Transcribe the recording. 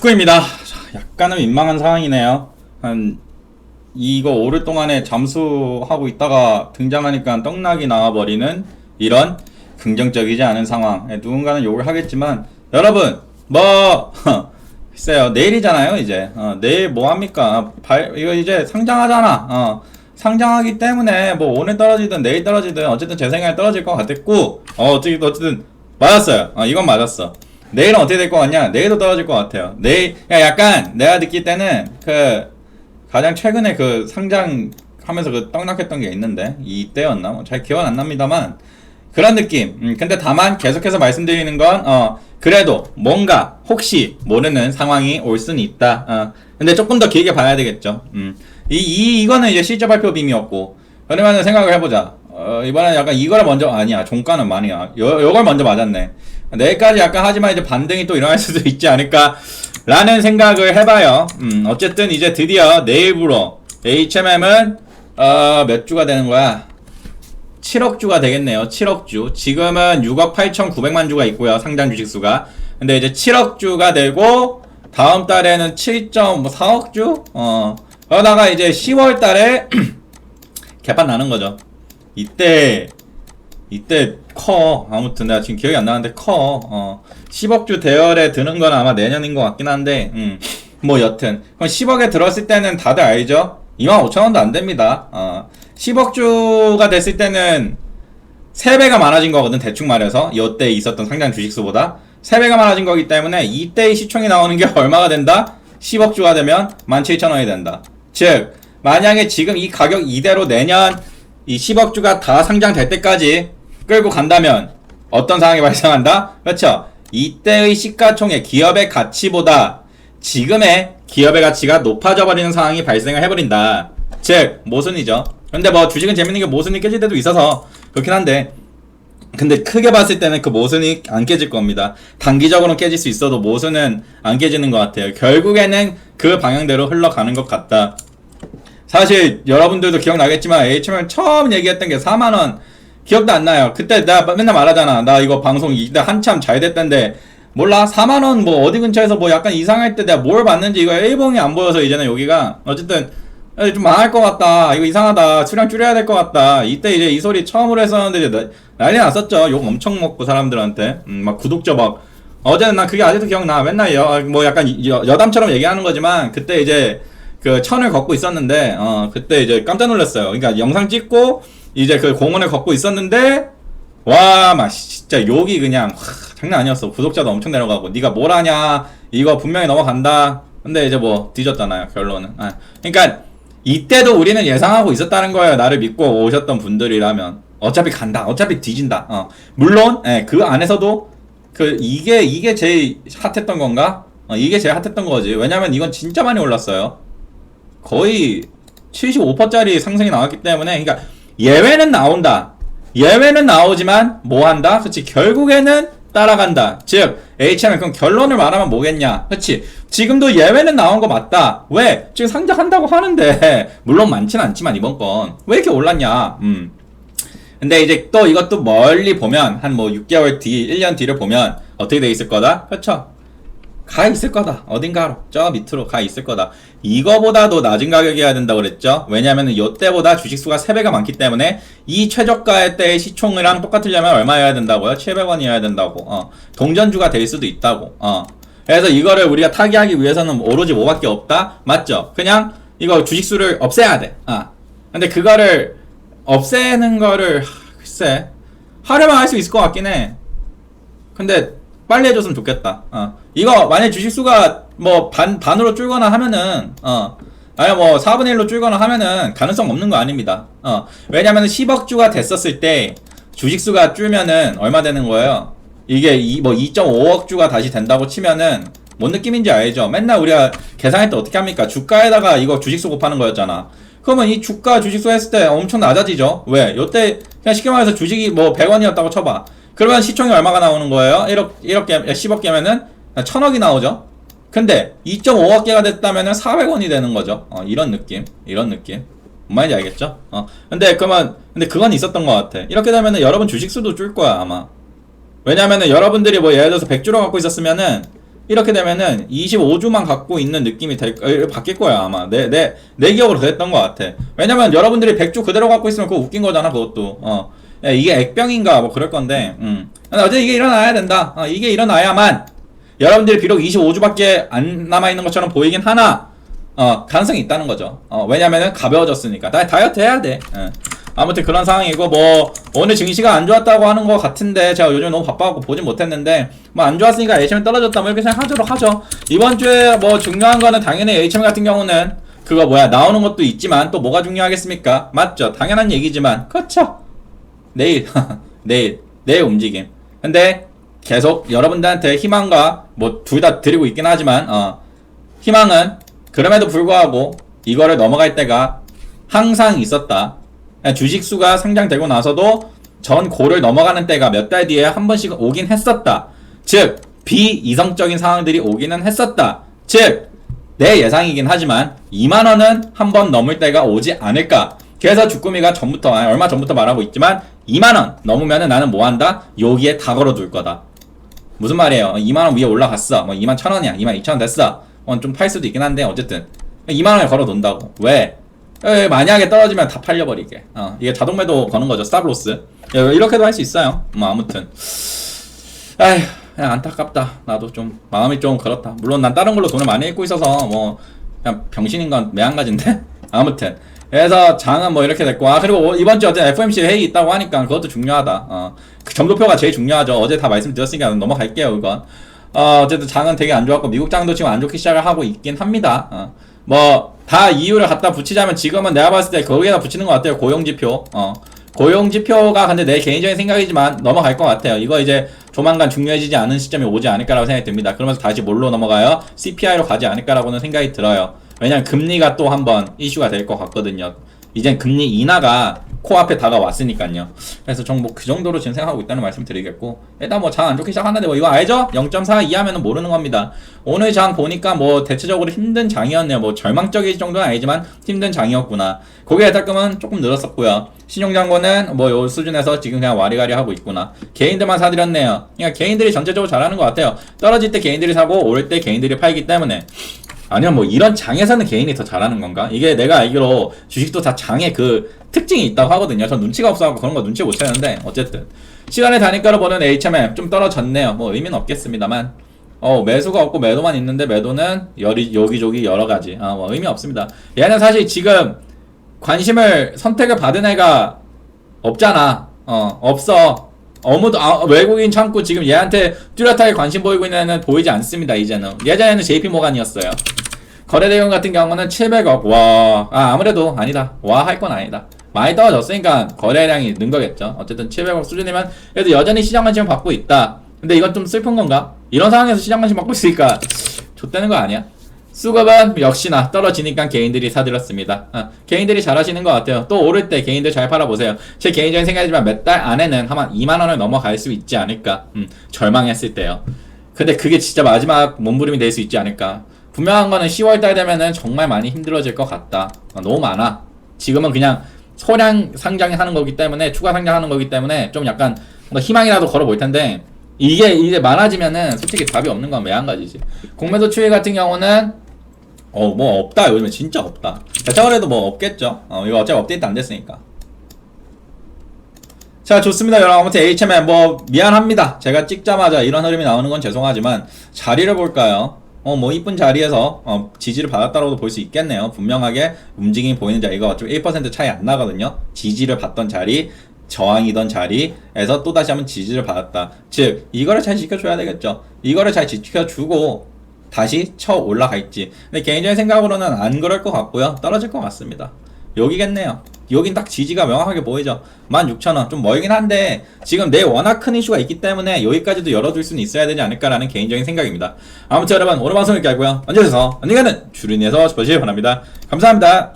축구입니다. 자, 약간은 민망한 상황이네요. 한 이거 오를 동안에 잠수하고 있다가 등장하니까 떡락이 나와버리는 이런 긍정적이지 않은 상황. 예, 누군가는 욕을 하겠지만 여러분 뭐 글쎄요 내일이잖아요 이제 어, 내일 뭐 합니까? 발 이거 이제 상장하잖아. 어, 상장하기 때문에 뭐 오늘 떨어지든 내일 떨어지든 어쨌든 제 생각에 떨어질 것 같았고 어, 어쨌든 어쨌든 맞았어요. 어, 이건 맞았어. 내일은 어떻게 될 것 같냐? 내일도 떨어질 것 같아요. 내일 야, 약간 내가 느낄 때는 그 가장 최근에 그 상장 하면서 그 떡락했던 게 있는데 이때였나? 뭐 잘 기억 안 납니다만 그런 느낌. 음, 근데 다만 계속해서 말씀드리는 건 어, 그래도 뭔가 혹시 모르는 상황이 올 수는 있다. 어, 근데 조금 더 길게 봐야 되겠죠. 음, 이, 이 이거는 이제 실제 발표 빔이었고 그러면은 생각을 해보자. 어, 이번엔 약간 이거를 먼저 아니야. 종가는 많이야. 요 요걸 먼저 맞았네. 내일까지 약간 하지만 이제 반등이 또 일어날 수도 있지 않을까. 라는 생각을 해봐요. 음, 어쨌든 이제 드디어 내일부로 HMM은 어, 몇 주가 되는 거야? 7억 주가 되겠네요. 7억 주. 지금은 6억 8,900만 주가 있고요. 상장 주식 수가. 근데 이제 7억 주가 되고 다음 달에는 7.4억 주. 어. 그러다가 이제 10월 달에 개판 나는 거죠. 이때 이때 커. 아무튼 내가 지금 기억이 안 나는데 커. 어. 10억 주 대열에 드는 건 아마 내년인 것 같긴 한데. 음. 뭐 여튼 그럼 10억에 들었을 때는 다들 알죠? 25,000원도 안 됩니다. 어. 10억 주가 됐을 때는 3배가 많아진 거거든 대충 말해서 이때 있었던 상장 주식수보다 3배가 많아진 거기 때문에 이때의 시총이 나오는 게 얼마가 된다? 10억 주가 되면 17,000원이 된다. 즉 만약에 지금 이 가격 이대로 내년 이 10억 주가 다 상장될 때까지 끌고 간다면 어떤 상황이 발생한다? 그렇죠. 이때의 시가총액 기업의 가치보다 지금의 기업의 가치가 높아져 버리는 상황이 발생을 해버린다. 즉 모순이죠. 근데 뭐 주식은 재밌는 게 모순이 깨질 때도 있어서 그렇긴 한데 근데 크게 봤을 때는 그 모순이 안 깨질 겁니다. 단기적으로 깨질 수 있어도 모순은 안 깨지는 것 같아요. 결국에는 그 방향대로 흘러가는 것 같다. 사실 여러분들도 기억나겠지만 HM을 처음 얘기했던 게 4만원 기억도 안 나요. 그때 나 맨날 말하잖아. 나 이거 방송 이때 한참 잘 됐던데 몰라 4만 원 뭐 어디 근처에서 뭐 약간 이상할 때 내가 뭘 봤는지 이거 일봉이 안 보여서 이제는 여기가 어쨌든 야, 좀 망할 것 같다. 이거 이상하다. 수량 줄여야 될 것 같다. 이때 이제 이 소리 처음으로 했었는데 이제 나- 난리 났었죠. 욕 엄청 먹고 사람들한테 음, 막 구독자 막 어제는 난 그게 아직도 기억나. 맨날 여, 뭐 약간 여, 여담처럼 얘기하는 거지만 그때 이제 그 천을 걷고 있었는데 어 그때 이제 깜짝 놀랐어요. 그러니까 영상 찍고 이제 그 공원을 걷고 있었는데 와, 막 진짜 욕이 그냥 와, 장난 아니었어. 구독자도 엄청 내려가고 네가 뭘 하냐? 이거 분명히 넘어간다. 근데 이제 뭐 뒤졌잖아요. 결론은. 아, 그러니까 이때도 우리는 예상하고 있었다는 거예요. 나를 믿고 오셨던 분들이라면 어차피 간다. 어차피 뒤진다. 어. 물론 예, 그 안에서도 그 이게 이게 제일 핫했던 건가? 어, 이게 제일 핫했던 거지. 왜냐면 이건 진짜 많이 올랐어요. 거의 75%짜리 상승이 나왔기 때문에 그러니까 예외는 나온다. 예외는 나오지만 뭐 한다? 그렇지. 결국에는 따라간다. 즉 HM은 그럼 결론을 말하면 뭐겠냐? 그렇지. 지금도 예외는 나온 거 맞다. 왜? 지금 상장한다고 하는데 물론 많진 않지만 이번 건 왜 이렇게 올랐냐? 음. 근데 이제 또 이것도 멀리 보면 한 뭐 6개월 뒤, 1년 뒤를 보면 어떻게 돼 있을 거다? 그렇죠. 가 있을 거다. 어딘가로. 저 밑으로 가 있을 거다. 이거보다도 낮은 가격이어야 된다고 그랬죠. 왜냐면은 요때보다 주식수가 3배가 많기 때문에 이 최저가의 때의 시총이랑 똑같으려면 얼마여야 된다고요? 700원이어야 된다고. 어. 동전주가 될 수도 있다고. 어. 그래서 이거를 우리가 타기하기 위해서는 오로지 뭐밖에 없다? 맞죠? 그냥 이거 주식수를 없애야 돼. 아. 근데 그거를 없애는 거를 하, 글쎄 하려면 할수 있을 것 같긴 해. 근데 빨리 해줬으면 좋겠다. 어. 이거 만약 주식수가 뭐 반 반으로 줄거나 하면은 어. 아니 뭐 4분의 1로 줄거나 하면은 가능성 없는 거 아닙니다. 어. 왜냐면 10억 주가 됐었을 때 주식수가 줄면은 얼마 되는 거예요? 이게 이, 뭐 2.5억 주가 다시 된다고 치면은 뭔 느낌인지 알죠? 맨날 우리가 계산할 때 어떻게 합니까? 주가에다가 이거 주식수 곱하는 거였잖아. 그러면 이 주가 주식수 했을 때 엄청 낮아지죠? 왜? 요때 그냥 쉽게 말해서 주식이 뭐 100원이었다고 쳐봐. 그러면 시총이 얼마가 나오는 거예요? 1억, 1억 개, 10억 개면은 1000억이 나오죠? 근데 2.5억 개가 됐다면 은 400원이 되는 거죠. 어, 이런 느낌. 이런 느낌. 뭔 말인지 알겠죠? 어. 근데 그러면 근데 그건 있었던 것 같아. 이렇게 되면은 여러분 주식 수도 줄 거야, 아마. 왜냐면은 여러분들이 뭐 예를 들어서 100주로 갖고 있었으면은 이렇게 되면은 25주만 갖고 있는 느낌이 될, 어, 바뀔 거야, 아마. 내, 내, 내 기억으로 그랬던 것 같아. 왜냐면 여러분들이 100주 그대로 갖고 있으면 그거 웃긴 거잖아, 그것도. 어. 야, 이게 액병인가, 뭐 그럴 건데, 음. 근데 어제 이게 일어나야 된다. 어, 이게 일어나야만, 여러분들이 비록 25주밖에 안 남아있는 것처럼 보이긴 하나, 어, 가능성이 있다는 거죠. 어, 왜냐면은 가벼워졌으니까. 다, 다이어트 해야 돼. 예. 아무튼 그런 상황이고, 뭐, 오늘 증시가 안 좋았다고 하는 것 같은데, 제가 요즘 너무 바빠갖고 보진 못했는데, 뭐 안 좋았으니까 HM 떨어졌다, 뭐 이렇게 생각하도록 하죠. 이번 주에 뭐 중요한 거는 당연히 HM 같은 경우는, 그거 뭐야, 나오는 것도 있지만, 또 뭐가 중요하겠습니까? 맞죠? 당연한 얘기지만, 그렇죠. 내일, 내일, 내일 움직임. 근데, 계속 여러분들한테 희망과, 뭐, 둘 다 드리고 있긴 하지만, 어, 희망은 그럼에도 불구하고 이거를 넘어갈 때가 항상 있었다. 주식 수가 상장되고 나서도 전 고를 넘어가는 때가 몇 달 뒤에 한 번씩 오긴 했었다. 즉 비이성적인 상황들이 오기는 했었다. 즉 내 예상이긴 하지만 2만 원은 한 번 넘을 때가 오지 않을까. 그래서 주꾸미가 전부터 얼마 전부터 말하고 있지만 2만 원 넘으면은 나는 뭐 한다? 여기에 다 걸어둘 거다. 무슨 말이에요? 2만 원 위에 올라갔어. 뭐 2만 천 원이야. 2만 2천 원 됐어. 어, 좀 팔 수도 있긴 한데 어쨌든 2만 원에 걸어 놓는다고. 왜? 에, 만약에 떨어지면 다 팔려버리게. 어, 이게 자동 매도 거는 거죠. 스탑로스. 예, 이렇게도 할 수 있어요. 뭐 아무튼. 아휴, 그냥 안타깝다. 나도 좀 마음이 좀 그렇다. 물론 난 다른 걸로 돈을 많이 잃고 있어서 뭐 그냥 병신인 건 매한가지인데 아무튼. 그래서 장은 뭐 이렇게 됐고 아 그리고 이번 주 어제 FMC 회의 있다고 하니까 그것도 중요하다. 어, 그 점도표가 제일 중요하죠. 어제 다 말씀드렸으니까 넘어갈게요 이건. 어, 어쨌든 장은 되게 안 좋았고 미국 장도 지금 안 좋게 시작을 하고 있긴 합니다. 어, 뭐 다 이유를 갖다 붙이자면 지금은 내가 봤을 때 거기에다 붙이는 것 같아요. 고용지표. 어, 고용지표가 근데 내 개인적인 생각이지만 넘어갈 것 같아요. 이거 이제 조만간 중요해지지 않은 시점이 오지 않을까라고 생각이 듭니다. 그러면서 다시 뭘로 넘어가요? CPI로 가지 않을까라고는 생각이 들어요. 왜냐면 금리가 또 한번 이슈가 될 것 같거든요. 이젠 금리 인하가 코앞에 다가왔으니까요. 그래서 전 뭐 그 정도로 지금 생각하고 있다는 말씀 드리겠고 일단 뭐 장 안 좋게 시작하는데 뭐 이거 알죠? 0.4 이하면은 모르는 겁니다. 오늘 장 보니까 뭐 대체적으로 힘든 장이었네요. 뭐 절망적일 정도는 아니지만 힘든 장이었구나. 고객 예탁금은 조금 늘었었고요. 신용장고는 뭐 요 수준에서 지금 그냥 와리가리 하고 있구나. 개인들만 사들였네요. 그러니까 개인들이 전체적으로 잘하는 것 같아요. 떨어질 때 개인들이 사고 오를 때 개인들이 팔기 때문에 아니면 뭐 이런 장에서는 개인이 더 잘하는 건가? 이게 내가 알기로 주식도 다 장의 그 특징이 있다고 하거든요. 전 눈치가 없어갖고 그런 거 눈치 못 채는데 어쨌든 시간의 단위가로 보는 HMM 좀 떨어졌네요. 뭐 의미는 없겠습니다만 어 매수가 없고 매도만 있는데 매도는 여리, 여기저기 여러 가지 아 뭐 의미 없습니다. 얘는 사실 지금 관심을 선택을 받은 애가 없잖아. 어 없어. 아무도 아, 외국인 참고 지금 얘한테 뚜렷하게 관심 보이고 있는 애는 보이지 않습니다. 이제는 예전에는 JP 모간이었어요. 거래 대금 같은 경우는 700억. 와, 아, 아무래도 아니다. 와, 할 건 아니다. 많이 떨어졌으니까 거래량이 는 거겠죠. 어쨌든 700억 수준이면 그래도 여전히 시장 관심 받고 있다. 근데 이건 좀 슬픈 건가? 이런 상황에서 시장 관심 받고 있으니까 좆되는 거 아니야? 수급은 역시나 떨어지니까 개인들이 사들였습니다. 어, 개인들이 잘하시는 것 같아요. 또 오를 때 개인들 잘 팔아보세요. 제 개인적인 생각이지만 몇 달 안에는 한 2만 원을 넘어갈 수 있지 않을까. 음, 절망했을 때요. 근데 그게 진짜 마지막 몸부림이 될 수 있지 않을까. 분명한 거는 10월 달 되면은 정말 많이 힘들어질 것 같다. 어, 너무 많아. 지금은 그냥 소량 상장하는 거기 때문에 추가 상장하는 거기 때문에 좀 약간 희망이라도 걸어 볼 텐데 이게 이제 많아지면은 솔직히 답이 없는 건 매한가지지. 공매도 추이 같은 경우는 어 뭐 없다 요즘에 진짜 없다. 대차거래도 뭐 없겠죠. 어 이거 어차피 업데이트 안 됐으니까. 자 좋습니다 여러분 아무튼 HMM 뭐 미안합니다 제가 찍자마자 이런 흐름이 나오는 건 죄송하지만 자리를 볼까요 어 뭐 이쁜 자리에서 어, 지지를 받았다고도 볼 수 있겠네요. 분명하게 움직임이 보이는 자리가 어차피 1% 차이 안 나거든요. 지지를 받던 자리 저항이던 자리에서 또 다시 한번 지지를 받았다. 즉 이거를 잘 지켜줘야 되겠죠. 이거를 잘 지켜주고 다시 쳐 올라갈지. 근데 개인적인 생각으로는 안 그럴 것 같고요. 떨어질 것 같습니다. 여기겠네요. 여긴 딱 지지가 명확하게 보이죠. 16,000원. 좀 멀긴 한데, 지금 내 워낙 큰 이슈가 있기 때문에 여기까지도 열어둘 수는 있어야 되지 않을까라는 개인적인 생각입니다. 아무튼 여러분, 오늘 방송 이렇게 하고요. 언제서 언젠가는 주린이에서 보시길 바랍니다. 감사합니다.